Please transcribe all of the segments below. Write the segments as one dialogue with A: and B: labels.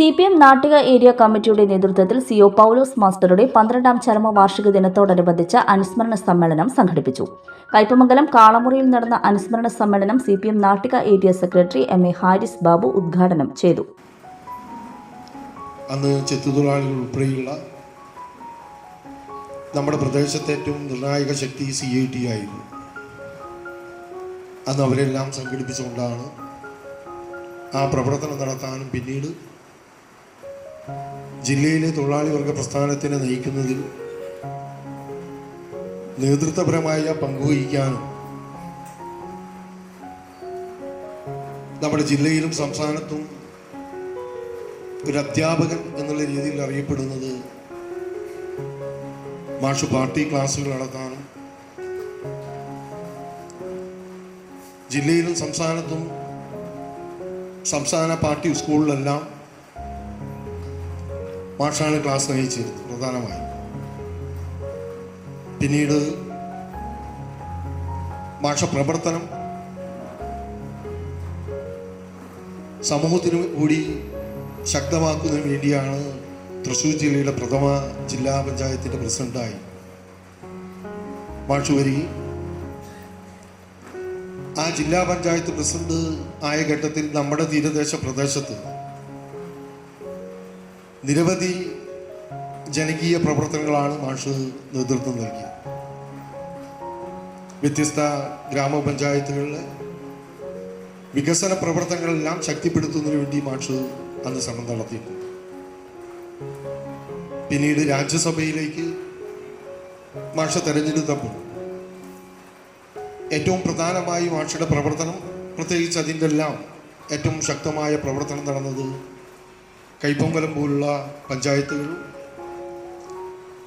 A: C P M Nattika area കമ്മിറ്റിയുടെ നേതൃത്വത്തിൽ C O പൗലോസ് മാസ്റ്ററുടെ പന്ത്രണ്ടാം ചരമവാർഷിക ദിനത്തോടനുബന്ധിച്ച അനുസ്മരണ സമ്മേളനം സംഘടിപ്പിച്ചു. കയ്പമംഗലം കാളമുറിയിൽ നടന്ന അനുസ്മരണ സമ്മേളനം C P M Nattika area secretary M A Haris Babu ഉദ്ഘാടനം ചെയ്തു.
B: അന്ന് ചെത്തുതൊഴിലാളികൾ ഉൾപ്പെടെയുള്ള നമ്മുടെ പ്രദേശത്തെ ഏറ്റവും നിർണായക ശക്തി സി ഐ ടി ആയിരുന്നു. അന്ന് അവരെല്ലാം സംഘടിപ്പിച്ചുകൊണ്ടാണ് ആ പ്രവർത്തനം നടത്താനും പിന്നീട് ജില്ലയിലെ തൊഴിലാളി വർഗ പ്രസ്ഥാനത്തിനെ നയിക്കുന്നതിൽ നേതൃത്വപരമായ പങ്കുവഹിക്കാനും നമ്മുടെ ജില്ലയിലും സംസ്ഥാനത്തും ഒരു അധ്യാപകൻ എന്നുള്ള രീതിയിൽ അറിയപ്പെടുന്നത് മാഷ് പാർട്ടി ക്ലാസ്സുകൾ നടത്താനും ജില്ലയിലും സംസ്ഥാനത്തും സംസ്ഥാന പാർട്ടി സ്കൂളിലെല്ലാം മാഷാണ് ക്ലാസ് നയിച്ചിരുന്നത് പ്രധാനമായും. പിന്നീട് ഭാഷ പ്രവർത്തനം സമൂഹത്തിനു കൂടി ശക്തമാക്കുന്നതിന് വേണ്ടിയാണ് തൃശ്ശൂർ ജില്ലയുടെ പ്രഥമ ജില്ലാ പഞ്ചായത്തിന്റെ പ്രസിഡന്റായി ഭാഷ വരികയും ആ ജില്ലാ പഞ്ചായത്ത് പ്രസിഡന്റ് ആയ ഘട്ടത്തിൽ നമ്മുടെ തീരദേശ പ്രദേശത്ത് നിരവധി ജനകീയ പ്രവർത്തനങ്ങളാണ് മാഷ് നേതൃത്വം നൽകിയത്. വ്യത്യസ്ത ഗ്രാമപഞ്ചായത്തുകളിലെ വികസന പ്രവർത്തനങ്ങളെല്ലാം ശക്തിപ്പെടുത്തുന്നതിന് വേണ്ടി മാഷ് അന്ന് ശ്രമം നടത്തിയിട്ടുണ്ട്. പിന്നീട് രാജ്യസഭയിലേക്ക് മാഷ തെരഞ്ഞെടുത്തപ്പോൾ ഏറ്റവും പ്രധാനമായി മാഷയുടെ പ്രവർത്തനം പ്രത്യേകിച്ച് അതിന്റെ എല്ലാം ഏറ്റവും ശക്തമായ പ്രവർത്തനം നടന്നത് കൈപ്പൊങ്കലം പോലുള്ള പഞ്ചായത്തുകൾ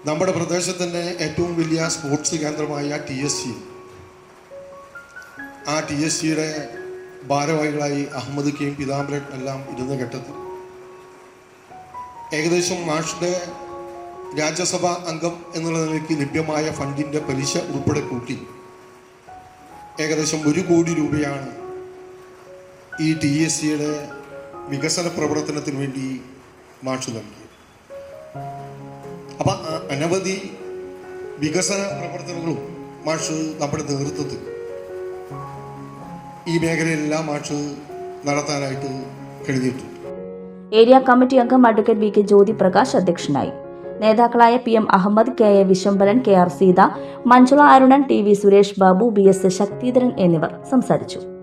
B: നമ്മുടെ പ്രദേശത്തിന്റെ ഏറ്റവും വലിയ സ്പോർട്സ് കേന്ദ്രമായ ടി എസ് സി. ആ ടി എസ് സിയുടെ ഭാരവാഹികളായി അഹമ്മദ് കെയും പിതാംബരൻ എല്ലാം ഇരുന്ന ഘട്ടത്തിൽ ഏകദേശം മാഷിന്റെ രാജ്യസഭാ അംഗം എന്നുള്ള നിലയ്ക്ക് ലഭ്യമായ ഫണ്ടിന്റെ പലിശ ഉൾപ്പെടെ കൂട്ടി ഏകദേശം ഒരു കോടി രൂപയാണ് ഈ ടി എസ് സിയുടെ വികസന പ്രവർത്തനത്തിന് വേണ്ടി മാഷ് നൽകി. അപ്പം അനവധി വികസന പ്രവർത്തനങ്ങളും മാഷ് നമ്മുടെ നേതൃത്വത്തിൽ. ഈ മേഖലയിലെല്ലാം മാഷ് നടത്താനായിട്ട് കഴിഞ്ഞിട്ടുണ്ട്.
A: ഏരിയ കമ്മിറ്റി അംഗം advocate V K Jyothi Prakash അധ്യക്ഷനായി. നേതാക്കളായ P M Ahammed K A Vishambharan K R Seetha Manjula Arunan T V Suresh Babu B S Sakthidharan എന്നിവർ സംസാരിച്ചു.